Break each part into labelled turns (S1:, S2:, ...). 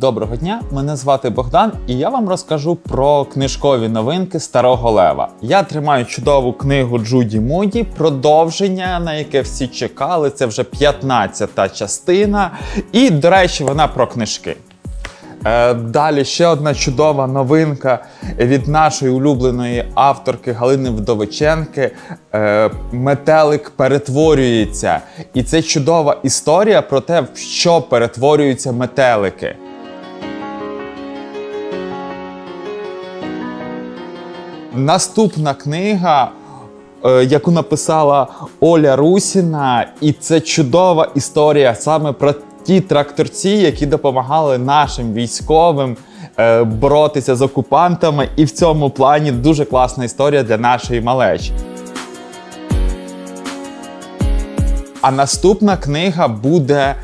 S1: Доброго дня, мене звати Богдан, і я вам розкажу про книжкові новинки Старого Лева. Я тримаю чудову книгу Джуді Муді, продовження, на яке всі чекали. Це вже 15-та частина. І, до речі, вона про книжки. Е, Далі ще одна чудова новинка від нашої улюбленої авторки Галини Вдовиченки. Е, Метелик перетворюється. І це чудова історія про те, в що перетворюються метелики. Наступна книга, е, яку написала Оля Русіна, і це чудова історія саме про ті тракторці, які допомагали нашим військовим е, боротися з окупантами. І в цьому плані дуже класна історія для нашої малечі. А наступна книга буде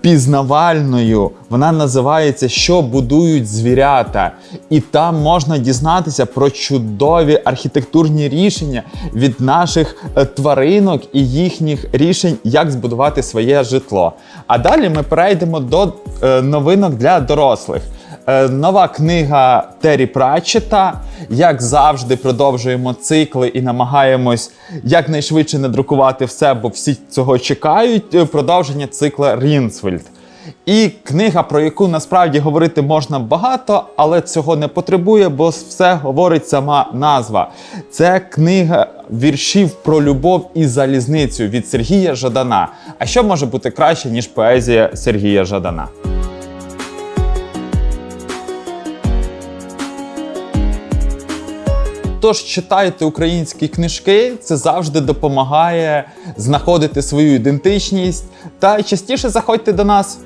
S1: пізнавальною. Вона називається Що будують звірята. І там можна дізнатися про чудові архітектурні рішення від наших е, тваринок і їхніх рішень, як збудувати своє житло. А далі ми перейдемо до е, новинок для дорослих. Е, Нова книга Террі Пратчета. Як завжди, продовжуємо цикли і намагаємось якнайшвидше надрукувати все, бо всі цього чекають. Е, Продовження цикла Рінсвельд. І книга, про яку насправді говорити можна багато, але цього не потребує, бо все говорить сама назва. Це книга віршів про любов і залізницю від Сергія Жадана. А що може бути краще, ніж поезія Сергія Жадана? Тож читайте українські книжки, це завжди допомагає знаходити свою ідентичність та частіше заходьте до нас.